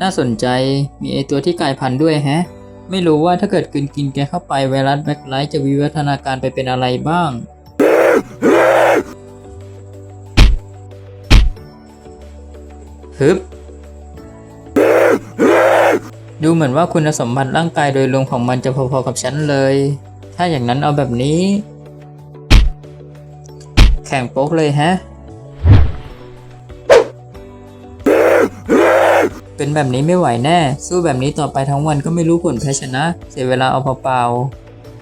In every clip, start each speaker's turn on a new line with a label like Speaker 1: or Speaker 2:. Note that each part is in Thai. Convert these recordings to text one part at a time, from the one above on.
Speaker 1: น่าสนใจมีไอตัวที่กลายพันธุ์ด้วยแฮะ ไม่รู้ว่าถ้าเกิดกินกินแกเข้าไปไวรัสแบ็คไลท์จะวิวัฒนาการไปเป็นอะไรบ้าง ฮึบ ดูเหมือนว่าคุณสมบัติร่างกายโดยรวมของมันจะพอๆกับฉันเลย ถ้าอย่างนั้นเอาแบบนี้ แข่งโป๊กเลยแฮะ เป็นแบบนี้ไม่ไหวแน่ สู้แบบนี้ต่อไปทั้งวันก็ไม่รู้ผลแพ้ชนะ เสียเวลาเอาเปล่า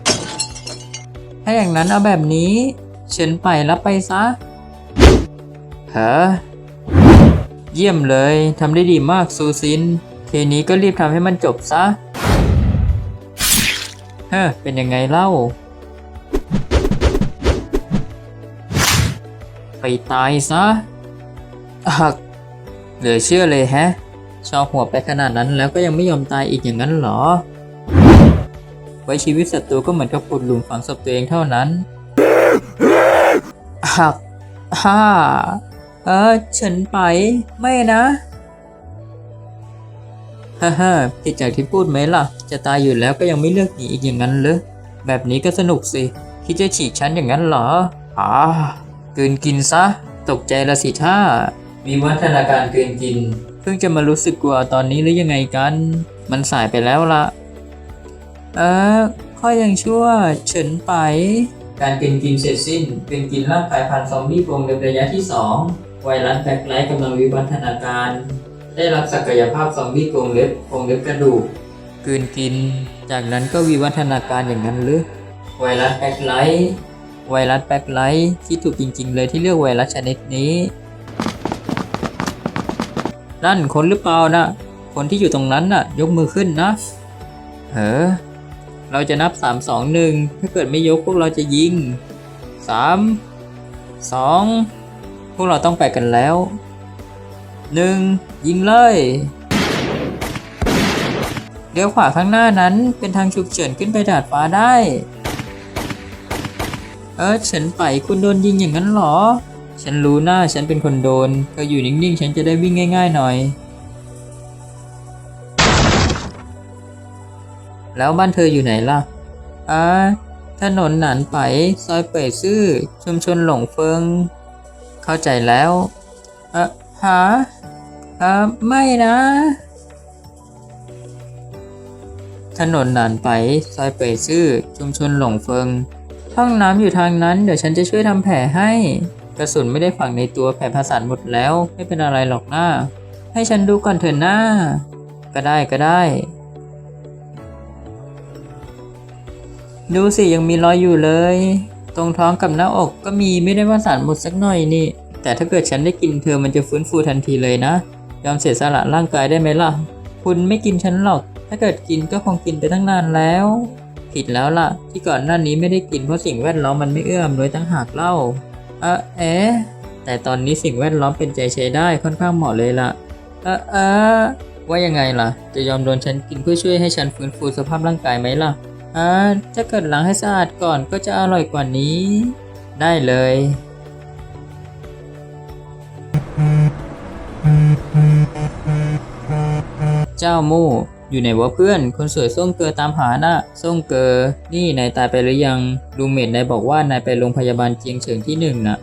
Speaker 1: ๆถ้าอย่างนั้นเอาแบบนี้เชิญไปรับไปซะฮะเยี่ยมเลยทำได้ดีมากซูซิน ทีนี้ก็รีบทำให้มันจบซะเฮ้อเป็นยังไงเล่า ไปตายซะอักเหลือเชื่อเลยแฮะ ชอบหัวไปขนาดนั้นแล้วก็ยังไม่ยอมตายอีกอย่างนั้นเหรอ ไว้ชีวิตศัตรูก็เหมือนกับขุดหลุมฝังศพตัวเองเท่านั้นหักฮ่าเออฉันไป ไม่นะฮ่าฮ่าผิดจากที่พูดไหมล่ะ จะตายอยู่แล้วก็ยังไม่เลือกหนีอีกอย่างนั้นเลยแบบนี้ก็สนุกสิคิดจะฉีกฉันอย่างนั้นเหรออ่ากลืนกินซะ ตกใจละสิท่ามีวัฒนาการเกินกิน เพิ่งจะมารู้สึกกลัวตอนนี้หรือยังไงกัน มันสายไปแล้วละเออข้อยังชั่วเฉินไป การกินกินเสร็จสิ้นเป็นกินร่างกายพันซอมบี้โกงในระยะที่ 2 ไวรัสแบคไลท์กำลังวิวัฒนาการ ได้รับศักยภาพซอมบี้โกงเล็บโกงเล็บกระดูกกืนกิน จากนั้นก็วิวัฒนาการอย่างนั้นหรือไวรัสแบคไลท์ไวรัสแบคไลท์ที่ถูกจริง ๆ เลยที่เลือกไวรัสชนิดนี้ นั่นคนหรือเปล่านะ คนที่อยู่ตรงนั้นน่ะ ยกมือขึ้นนะ เออ เราจะนับ 3 2 1 ถ้าเกิดไม่ยกพวกเราจะยิง 3 2 พวกเราต้องไปกันแล้ว 1 ยิงเลยเลี้ยวขวาข้างหน้านั้นเป็นทางฉุกเฉินขึ้นไปดาดฟ้าได้ เออฉันไปคุณโดนยิงอย่างนั้นเหรอ ฉันรู้หน้าฉันเป็นคนโดนเธออยู่นิ่งๆ ฉันจะได้วิ่งง่าย ๆ หน่อย แล้วบ้านเธออยู่ไหนล่ะอ่าถนนหนานไป ซอยเป่ยซื่อ ชุมชนหลงเฟิง เข้าใจแล้วเอ่อหาอ่าไม่นะ ถนนหนานไป ซอยเป่ยซื่อ ชุมชนหลงเฟิง ห้องน้ำอยู่ทางนั้น เดี๋ยวฉันจะช่วยทำแผลให้ กระสุนไม่ได้ฝังในตัวแผลผสานหมดแล้วไม่เป็นอะไรหรอกหน้า ให้ฉันดูก่อนเถอะหน้า ก็ได้ก็ได้ ดูสิยังมีรอยอยู่เลย ตรงท้องกับหน้าอกก็มีไม่ได้ผสานหมดสักหน่อยนี่ แต่ถ้าเกิดฉันได้กินเธอมันจะฟื้นฟูทันทีเลยนะ ยอมเสียสละร่างกายได้ไหมล่ะ คุณไม่กินฉันหรอก ถ้าเกิดกินก็คงกินไปตั้งนานแล้วผิดแล้วล่ะ ที่ก่อนหน้านี้ไม่ได้กินเพราะสิ่งแวดล้อมมันไม่เอื้ออำนวยตั้งหากเล่า เออเอ๊ะแต่ตอนนี้สิ่งแวดล้อมเป็นใจใช้ได้ค่อนข้างเหมาะเลยล่ะ เออเออว่ายังไงล่ะ จะยอมโดนฉันกินเพื่อช่วยให้ฉันฟื้นฟูสภาพร่างกายไหมล่ะอ่าถ้าเกิดล้างให้สะอาดก่อนก็จะอร่อยกว่านี้ ได้เลย เจ้ามู่ อยู่ไหนวะเพื่อน คนสวยส่งเกอตามหาน่ะส่งเกอนี่นายตายไปหรือยังดูเมดนายบอกว่านายไปโรงพยาบาลเจียงเฉิงที่หนึ่งน่ะ